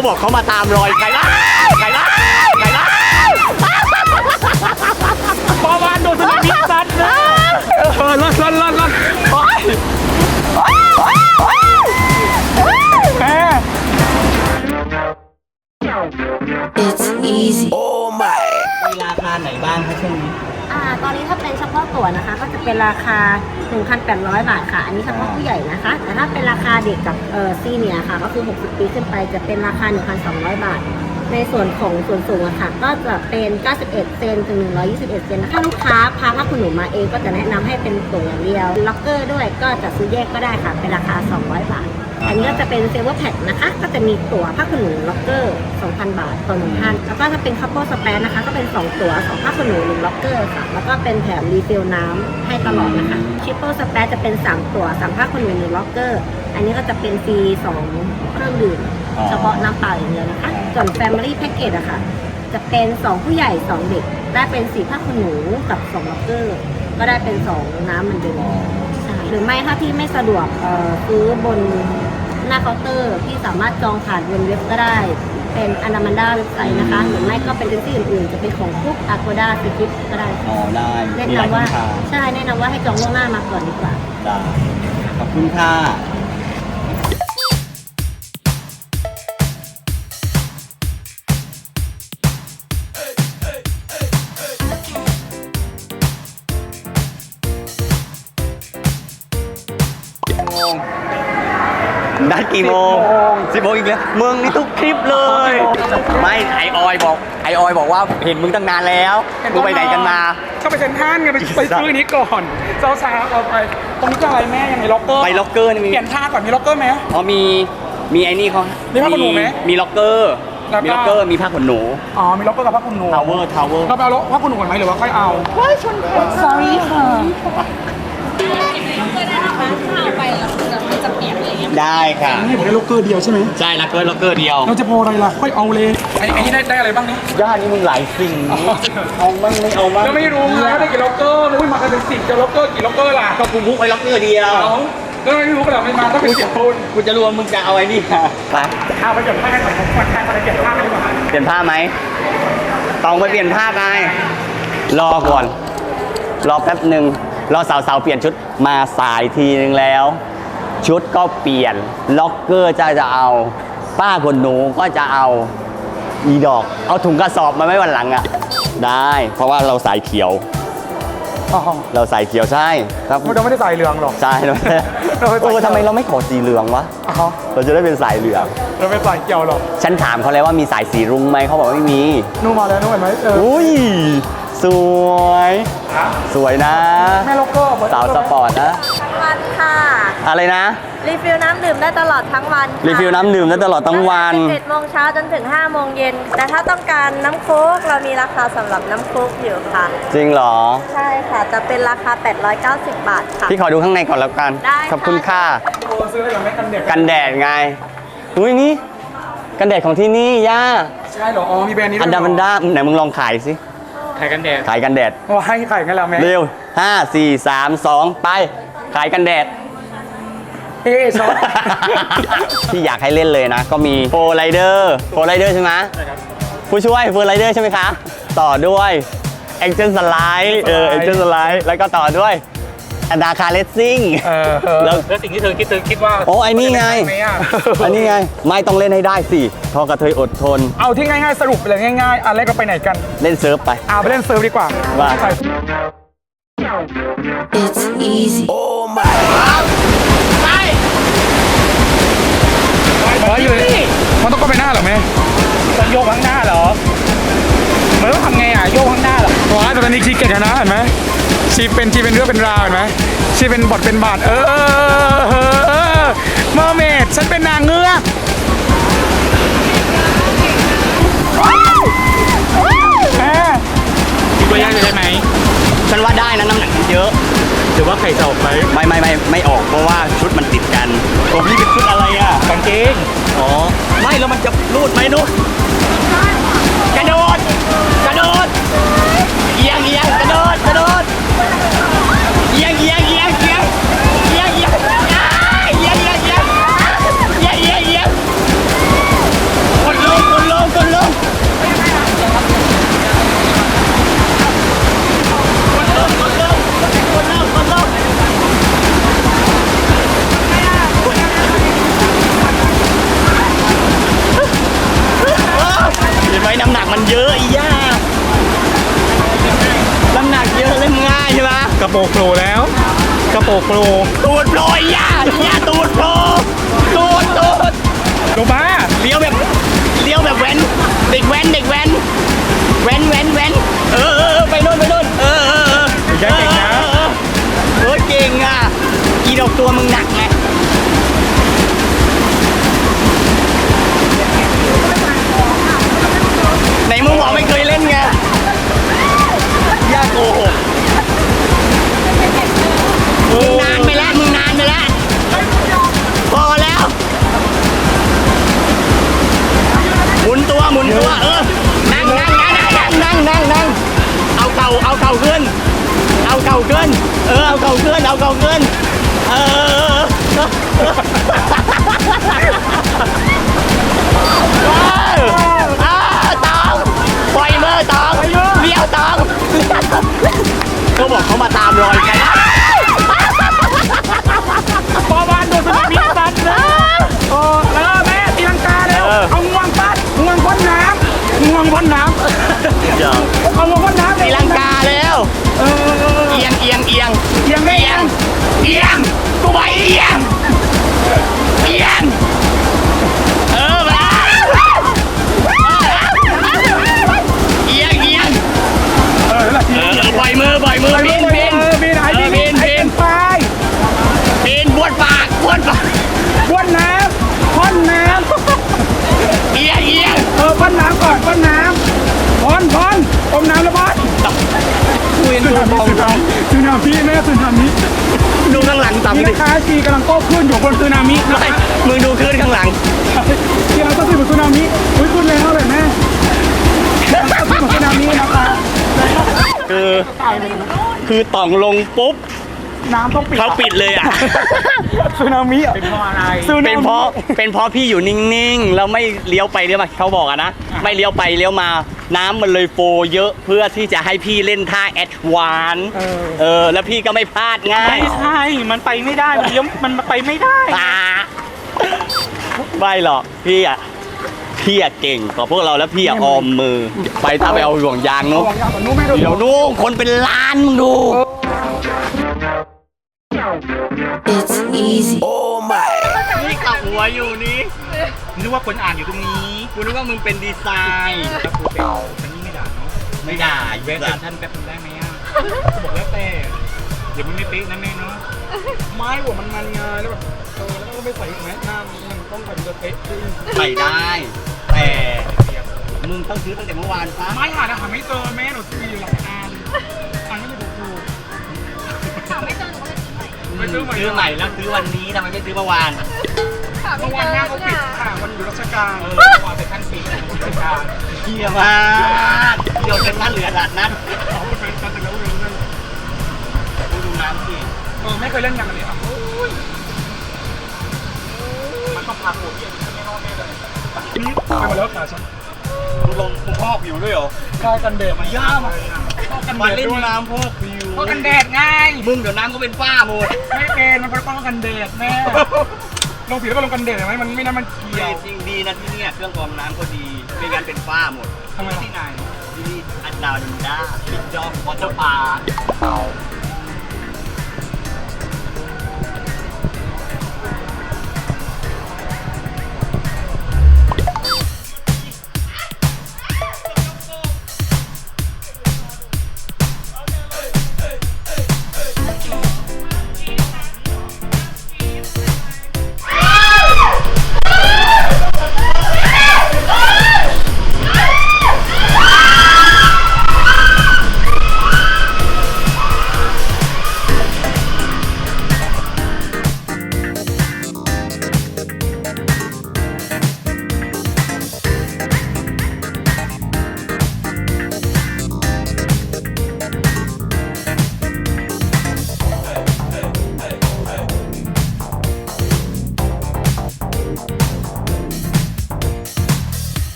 เขาบอกเขามาตามรอยไก่ละไก่ละไก่ละปอวานโดนสนิมิตซัดนะเออลันลันลันลันโอ้ยแม่ It's easy. มีราคาไหนบ้างคะช่วงนี้อ่า ตอนนี้ถ้าเป็นเฉพาะตัวนะคะ ก็จะเป็นราคา 1,800 บาทค่ะ อันนี้เฉพาะผู้ใหญ่นะคะ แต่ถ้าเป็นราคาเด็กกับเอ่อซีเนียค่ะ ก็คือ 60 ปีขึ้นไปจะเป็นราคา 1,200 บาท ในส่วนของส่วนสูงอะค่ะ ก็จะเป็น 91 เซนถึง 121 เซนถ้าลูกค้าพาผ้าขนหนูมาเองก็จะแนะนำให้เป็นตัวอย่างเดียว ล็อกเกอร์ด้วยก็จะซื้อแยกก็ได้ค่ะ เป็นราคา 200 บาท อันนี้ก็จะเป็นเซเวอร์แพ็นะคะ ก็จะมีตั๋วผ้าขนหนูล็อกเกอร์ 2,000 บาทต่อหนึ่งท่าน แล้วก็ถ้าเป็นคัพเปิลสเปนนะคะ ก็เป็น 2 ตั๋ว2ผ้าขนหนู1ล็อกเกอร์ค่ะ แล้วก็เป็นแถมรีฟิลน้ำให้ตลอดนะคะชิปเปิลสเปนจะเป็น 3 ตั๋ว3ผ้าขนหนู1ล็อกเกอร์ อันนี้ก็จะเป็นฟรี2เครื่องดื่มอ๋อเฉพาะน้ำเปล่าอย่างเดียวนะคะ ส่วน Family Package อะค่ะ จะเป็น 2 ผู้ใหญ่ 2 เด็ก ได้เป็น4ผ้าขนหนูกับ2ล็อกเกอร์ ก็ได้เป็น 2 น้ำเหมือนเดิมใช่หรือไม่ถ้าที่ไม่สะดวกเอ่อซื้อบน หน้าเคาน์เตอร์ที่สามารถจองผ่านบนเว็บก็ได้ เป็นอนามันดาเว็บไซต์นะคะหรือไม่ก็เป็นเอเจนซี่อื่นๆ จะเป็นของฟุกอาโกด้าสกิปก็ได้อ๋อได้แนะมีหลายนำว่าช่องทางใช่แนะนำว่าให้จองล่วงหน้ามาก่อนดีกว่า ได้ขอบคุณค่ะ นัดกี่โมงสิบโมงอีกแล้วมึงนี่ทุกคลิปเลย ไม่ไอออยบอกไอออยบอกว่าเห็นมึงตั้งนานแล้วมึงไปไหนกันมาก็ไปเซ็นทรัลไงไปไปซื้ออันนี้ก่อนเช้าเช้าๆเอาไปตรงนี้ก็อะไรแม่ยังมีล็อกเกอร์ไปล็อกเกอร์นี่มีเปลี่ยนท่าก่อนมีล็อกเกอร์ไหมอ๋อมีมีไอ้นี่เขามีผ้าขนหนูไหมมีล็อกเกอร์แล้วก็มีล็อกเกอร์มีผ้าขนหนูอ๋อมีล็อกเกอร์กับผ้าคลุมหนูทาวเวอร์ทาวเวอร์เราไปเอาผ้าคลุมหนูก่อนไหมหรือว่าค่อยเอาว้ายชนค่ะ sorry ค่ะ ได้ค่ะ นี่ผมได้ล็อกเกอร์เดียวใช่ไหมใช่ล็อกเกอร์ล็อกเกอร์เดียวเราจะพออะไรล่ะ ค่อยเอาเลย ไอ้ไอ้นี่ได้ได้อะไรบ้างนี่ย่านี่มึงหลายสิ่งนี่เอามั่งไม่เอามั่งแล้วไม่รู้ไงว่าได้กี่ล็อกเกอร์อุ้ยมากันเป็นสิบจะล็อกเกอร์กี่ล็อกเกอร์ล่ะก็กูมุกไว้ล็อกเกอร์เดียวเอาแล้วไม่รู้กันหรอไม่มาต้องเป็นสิบคนกูจะรู้ว่ามึงจะเอาไอ้นี่ค่ะไปเอาไปเก็บผ้ากันก่อนผมควรแทนไปเก็บผ้ากันดีกว่าเปลี่ยนผ้าไหมตองไปเปลี่ยนผ้าไปรอก่อน รอแป๊บหนึ่งรอสาวๆเปลี่ยนชุดมาสายทีนึงแล้ว ชุดก็เปลี่ยน ล็อกเกอร์จะจะเอา ป้าคนหนูก็จะเอาอีดอก เอาถุงกระสอบมาไว้วันหลังอะได้ เพราะว่าเราสายเขียว อ๋อเราสายเขียวใช่ครับ เราไม่ได้ใส่เหลืองหรอก ใช่เราเราไม่ใส่เออทำไมเราไม่ขอสีเหลืองวะ อ๋อเราจะได้เป็นสายเหลือง เราไม่ใส่เกี่ยวหรอกฉันถามเขาแล้วว่ามีสายสีรุ้งไหมเขาบอกว่าไม่มี นู่นมาแล้วนู่นเห็นไหมเออ อุ้ย สวย สวยนะ แม่ล็อกเกอร์เหมือนสาวสปอร์ตนะวันค่ะ อะไรนะ รีฟิลน้ำดื่มได้ตลอดทั้งวันรีฟิลน้ำดื่มได้ตลอดทั้งวันเจ็ดโมงเช้าจนถึง5โมงเย็น แต่ถ้าต้องการน้ำโค้กเรามีราคาสำหรับน้ำโค้กอยู่ค่ะ จริงเหรอ ใช่ค่ะ จะเป็นราคา 890 บาทค่ะ พี่ขอดูข้างในก่อนแล้วกัน ได้ค่ะขอบคุณค่ะ โอ้ซื้อให้เราไม่กันเด็กกันแดดไง อุ้ยนี่ กันแดดของที่นี่ย่า ใช่เหรอ อ๋อ มีแบรนด์นี้ด้อัวยนเหรดามันดาไหนมึงลองขายสิ ขายกันแดดขายกันแดดโอ้ให้ขายกันแล้วแม่เร็ว5 4 3 2ไป ขายกันแดดเอ๊ะช็อตที่อยากให้เล่นเลยนะ ก็มีโฟร์ไรเดอร์โฟร์ไรเดอร์ใช่ไหมผู้ช่วยโฟร์ไรเดอร์ใช่ไหมคะ ต่อด้วยเอ็กเจนสไลด์เออเอ็กเจนสไลด์แล้วก็ต่อด้วย อนาคาเลสซิ่งเออเออแล้วแล้วสิ่งที่เธอคิดเธอคิดว่าโอ้ไอ้นี่ไงหมอะอันนี้ไง ไม่ต้องเล่นให้ได้สิทอกระเทยอดทน เอาที่ง่ายๆสรุปไปเลยง่ายๆอันแรกก็ไปไหนกันเล่นเซิร์ฟไปเอาไปเล่นเซิร์ฟดีกว่าว่า ไป It's easy. เฮ้ยอยู่นี่มันต้องก็ไปหน้าเหรอแม่ต้องโยกข้างหน้าเหรอมันต้องทำไงอะโยกข้างหน้าเหรอว้ายแต่ตอนนี้ชีเก่งอะนะเห็นไหม ชีเป็นชีเป็นเรื่องเป็นราวเห็นไหมชีเป็นบทเป็นบาท เออเออเออเออเมอร์เมดฉันเป็นนางเงือกแม่คิดว่ายากจะได้ไหมฉันว่าได้นะน้ำหนักมันเยอะถือว่าไข่จะออกไหมไม่ไม่ไม่ไม่ออกเพราะว่าชุดมันติดกันผมนี่เป็นชุดอะไรอะกางเกงอ๋อไม่แล้วมันจะรูดไหมนุ๊กกระโดดกระโดดเอียงเอียงกระโดดกระโดด เอียงเอียงเอียงเอียง เก่าขึ้น เอาเก่าขึ้น เออ เอาเก่าขึ้น เอาเก่าขึ้น เอออ้าว ยงเอียงเอียงเอียงไม่เอียงเอียงกูไปเอียง นี่ต่ำดินะคะชีกำลังโต้ขึ้นอยู่บนสึนามินะไม่คะมึงดูคลื่นข้างหลังชีกำลังโต้ขึ้นบนสึนามิอุ้ยขึ้นแล้วเลยแม่กำลังโต้ขึ้นบนสึนามินะคะคือ คือต่องลงปุ๊บ น้ำต้องปิดเขาปิดเลยอะ สึนามิเป็นเพราะอะไรเป็นเพราะเป็นเพราะพี่อยู่นิ่งๆแล้วไม่เลี้ยวไปเลี้ยวมาเขาบอกอะนะไม่เลี้ยวไปเลี้ยวมา น้ำมันเลยโฟเยอะเพื่อที่จะให้พี่เล่นท่าแอดวานเออ แล้วพี่ก็ไม่พลาดง่ายไม่ใช่มันไปไม่ได้มันเลี้ยวมันไปไม่ได้ อ่าไม่หรอกพี่อะพี่อะเก่งกว่าพวกเราแล้วพี่อะออมมือ ไปถ้าไปเอาห่วงยางนุ๊กวางยาก่อนนู้นแม่ดูเดี๋ยวนู้นคนเป็นล้านมึงดู It's easy. นี่ขับหัวอยู่นี้นึกว่าคนอ่านอยู่ตรงนี้กูนึกว่ามึงเป็นดีไซน์แล้วกูเป็นอันนี้ไม่ด่าเนาะไม่ได้เวเว้ฟยเป็นท่านแป๊บนึงได้ไหมอะก็บอกแล้วแต่เดี๋ยวมันไม่เป๊ะนะแม่เนาะไม้หัวมันมันไงแล้วแบบเออแล้วก็ไม่ใส่แมสหน้ามันต้องแบบจะเป๊ะขึ้นใส่ได้ แต่มึงต้องซื้อตั้งแต่เมื่อวานปะไม้หาอาหารไม่เจอแม่หนูซื้ออยู่หลังอ่านอ่าน ไม่ซื้อใหม่ซื้อใหม่แล้วซื้อวันนี้ทำไมไม่ซื้อเมื่อวานเมื่อวานหน้าเขาปิดค่ะวันอยู่ราชการเออเมื่อวานเป็นท่านปีกของราชการเที่ยมากเที่ยวจนนั้นเหลือขนาดนั้นเขาเป็นการแต่งแล้วเรื่องนึงกูดูน้ำสิเออไม่เคยเล่นกันเลยอะมันต้องพาโคเรียนไม่รอดแน่เลยนี่ไปหมดแล้วค่ะฉันมึงลงมึงพอกผิวด้วยเหรอคายกันแดดย่ามพอ กกันมาแดดเล่นด้วยน้ำพอกผิวพอกกันแดดง่ายมึงเดี๋ยวน้ำก็เป็นฝ้าหมดไม่เป็นมันเป็นป้องกันแดดแม่ลงผิวแล้วก็ลงกันแดดเห็นไหมมันไม่น่ามันเกี่ยวจริงดีนะที่เนี่ยเครื่องกรองน้ำก็ดีไม่งั้นเป็นฝ้าหมดทำไมที่ไหนที่นี่อันดาวดินด้าปิดจอมวอเตอร์ปา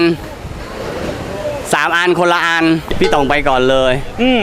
ณสามอันคนละอัน พี่ตองไปก่อนเลย อืม